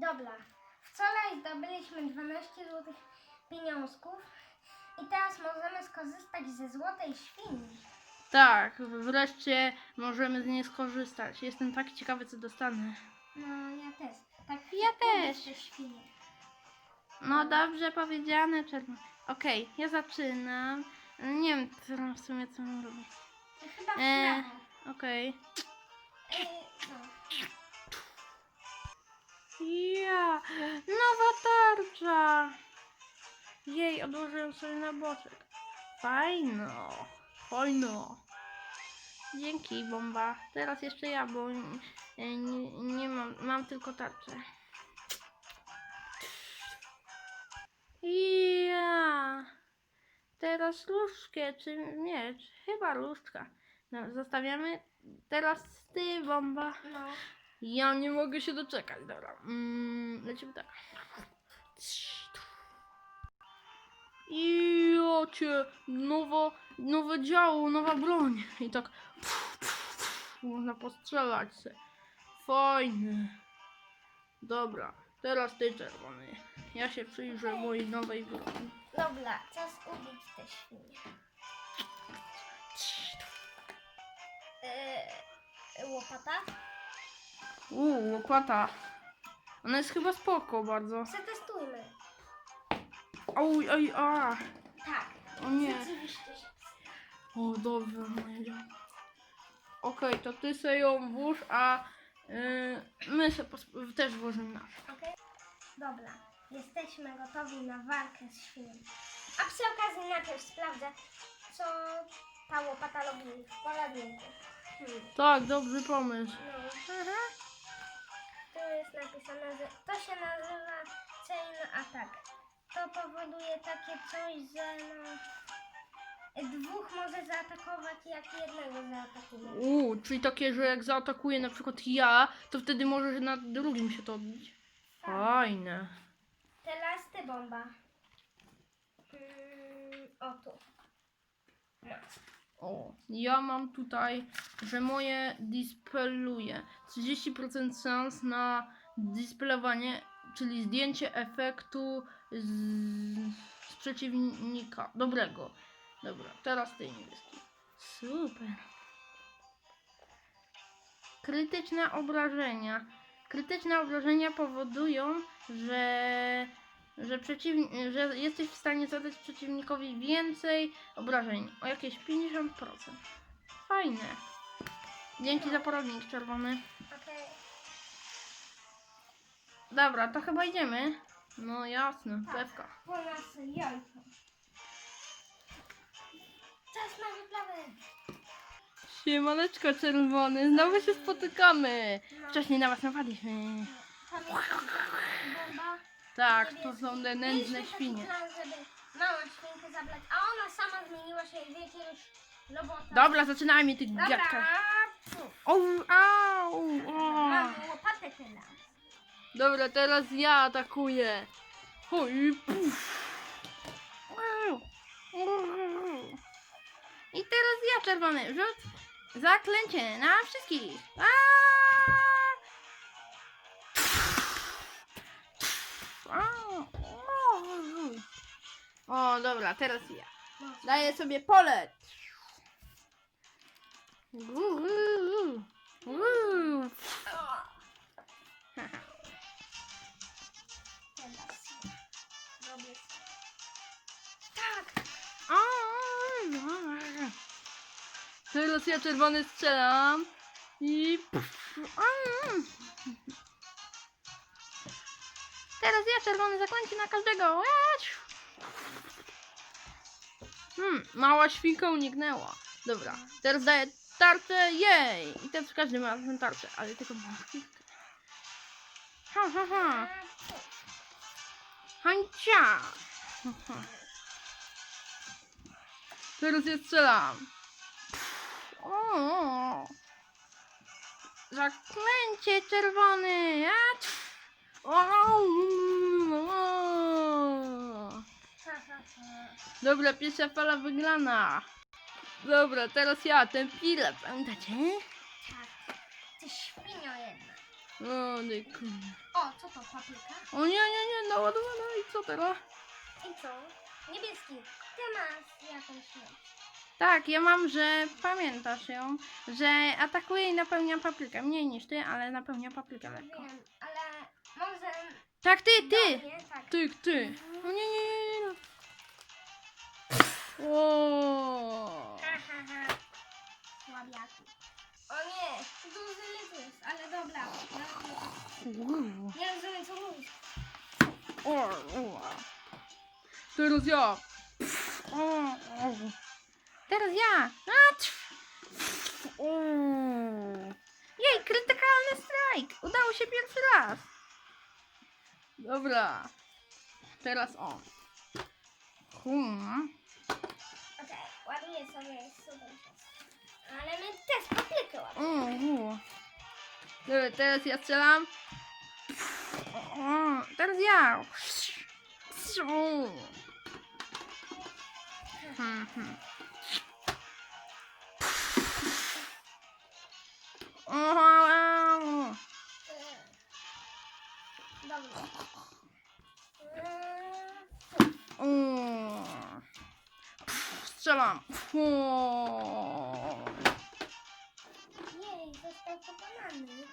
Dobra. Wczoraj zdobyliśmy 12 złotych pieniążków i teraz możemy skorzystać ze złotej świni. Tak, wreszcie możemy z niej skorzystać. Jestem tak ciekawy, co dostanę. No, ja też. Tak Ja lubię też. te świnie. No dobrze powiedziane, czerwony. Okej, ja zaczynam. Nie wiem teraz w sumie, co mam robić. To chyba E. Okej. Nowa tarcza. Jej, odłożyłem sobie na boczek. Fajno, fajno. Dzięki, bomba. Teraz jeszcze ja, bo nie, nie, nie mam, mam tylko tarczę. Ja. Teraz różdżkę, czy miecz? Chyba różdżka. No, zostawiamy. Teraz ty, bomba. no. Ja nie mogę się doczekać, dobra. Mm, lecimy tak. I jacie, nowo, nowe działo, nowa broń. I tak można postrzelać se. Fajny. Dobra, teraz ty czerwony. Ja się przyjrzę mojej nowej broni. Dobra, czas ubić te świnie. E, łopata? Uuu, łopata. Ona jest chyba spoko bardzo. Przetestujmy. Oj, oj, a. Tak. O nie. Rzeczywiście się. O, dobrze, działa. Okej, to ty se ją włóż, a yy, my se pos- też włożymy nasz. Okej? Dobra. Jesteśmy gotowi na walkę z świnią. A przy okazji najpierw sprawdzę, co ta łopata robi w poradniku. Hmm. Tak, dobry pomysł. No. Tu jest napisane, że to się nazywa chain attack. To powoduje takie coś, że no, dwóch może zaatakować, jak jednego zaatakuje. Uuu, czyli takie, że jak zaatakuje na przykład ja, to wtedy może na drugim się to odbić. Fajne. Teraz ty bomba. Mm, o tu. No. O, ja mam tutaj, że moje dispeluje 30% szans na displejowanie, czyli zdjęcie efektu z, z przeciwnika. Dobrego. Dobra, teraz ty niebieski. Super. Krytyczne obrażenia. Krytyczne obrażenia powodują, że, że, przeciw, że jesteś w stanie zadać przeciwnikowi więcej obrażeń. O jakieś 50%. Fajne. Dzięki za poradnik czerwony. Okej. Dobra, to chyba idziemy. No jasne, pewka. Po nas jajko. Czas na wyprawę. Siemaneczko czerwony, znowu się spotykamy. Wcześniej na was napadliśmy. Pamiętam, bomba. Tak, to są te nędzne Mieliśmy taki świnie. plan, żeby małą świnkę zabrać, a ona sama zmieniła się robota. Dobra, zaczynajmy tych Dobra. dziadka. Puf. Au, o. Mamy łopatę teraz. Dobra, teraz ja atakuję. Puf. I teraz ja czerwony. Rzut zaklęcie na wszystkich. O, dobra, teraz ja. Daję sobie pole. Teraz robię. Tak. Teraz ja czerwony strzelam. I. Teraz ja czerwony zaklęcie na każdego. Hmm, mała świnka uniknęła. Dobra, teraz daję tarczę. Jej! I teraz każdy ma tę tarczę, ale tylko mała świnka. Ha, ha, ha. Hancia! Aha. Teraz ja strzelam. O! Zaklęcie. O! O! Ha, ha, ha. Dobra, pierwsza fala wygrana. Dobra, teraz ja, ten pilet, pamiętacie? Tak. Ty świnio jedna. O, dyku. O, co to, papryka? O nie, nie, nie, naładowana i co teraz? I co? Niebieski. Ty masz jakąś. Tak, ja mam, że pamiętasz ją, że atakuje i napełnia paprykę. Mniej niż ty, ale napełnia paprykę lekko. Wiem, ale może... Tak, ty, ty! mnie, tak. Ty, ty! O nie, nie, nie, nie. O. Ha, ha, ha. Słabiaki. O nie, duży litus, ale dobra. Nie rozumiem, co mówisz. O, o. Teraz ja. O, o. Teraz ja. A. O. Jej, krytykalny strajk. Udało się pierwszy raz. Dobra. Teraz on. Hmm. Ale my też ładujemy. O, Dobra, teraz ja strzelam. Teraz. Strzelam. O. Jej, został pokonany.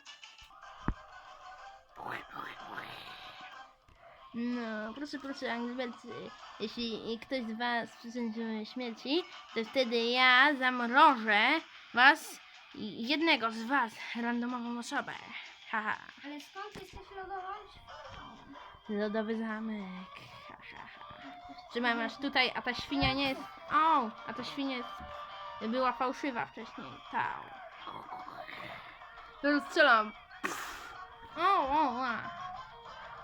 No, proszę, proszę, Anglibelcy, jeśli ktoś z was przyczyn śmierci, to wtedy ja zamrożę was, i- jednego z was, randomową osobę. Haha, Ale skąd jesteś lodową? lodowy zamek. Ha, ha, ha. Trzymaj, masz tutaj, a ta świnia nie jest... O, a ta świnia jest... była fałszywa wcześniej. Tak. Teraz strzelam. O, o, o.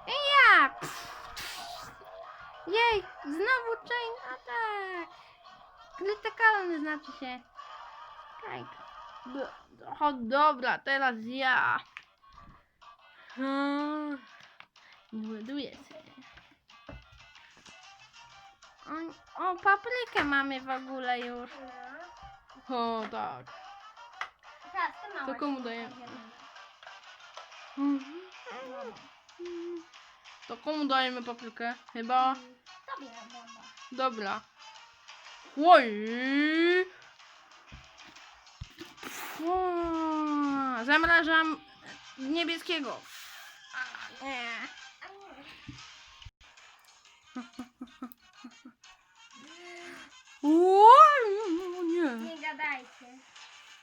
I ja! Jej, znowu chain attack! Krytykalny znaczy się. Do- O, dobra, teraz ja. Hmm. Ładuję sobie. O, o, paprykę mamy w ogóle już. No. O, tak. Teraz ty mała. To komu dajemy? To komu dajemy paprykę? Chyba. Tobie. Dobra. Oj. Zamrażam niebieskiego. A, nie. A nie.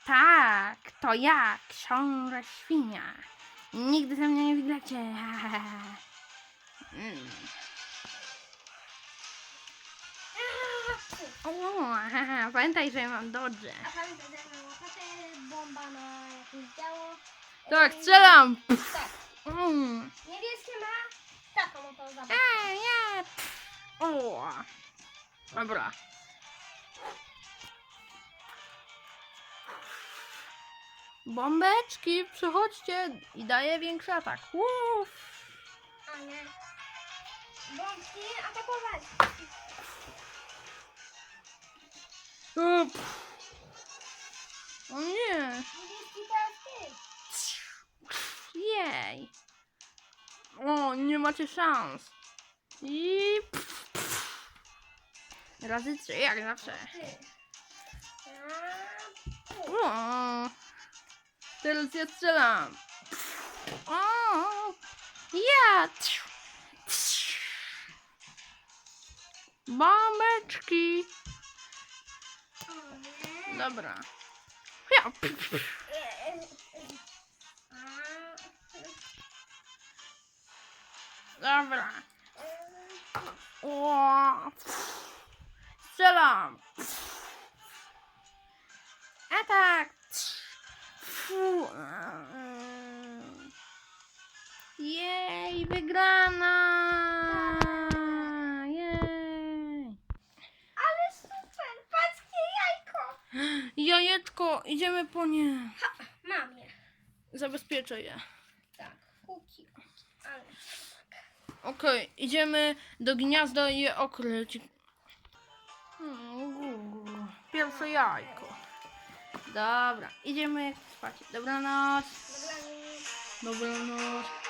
Tak, to ja, książę świnia. Nigdy ze mnie nie wygracie. Mm. O, haha, pamiętaj, że ja mam dodże. A pan ma łopatę, bomba na jakieś działo. Tak, strzelam. Tak. Mm. Niebieskie ma taką oto zabawkę. Ej, nie. O. Dobra. Bombeczki, przychodźcie i daję większy atak. Uff. A nie. Bombki atakować. O, pff. o nie. Niebieski teraz ty. Jej. O, nie macie szans. I... Razy trzy, jak zawsze. Ty. A, ty. O, teraz ja strzelam. O, ja. Bombeczki. Dobra. Ja. Dobra. O, strzelam. Wygrana. Jej. Ale super, patrzcie jajko. Jajeczko, idziemy po nie. Mam je. Zabezpieczę je. Tak, kuki. Ale Okej, idziemy do gniazda i je okryć. Pierwsze jajko. Dobra, idziemy spać. Dobranoc. dobra, Dobranoc.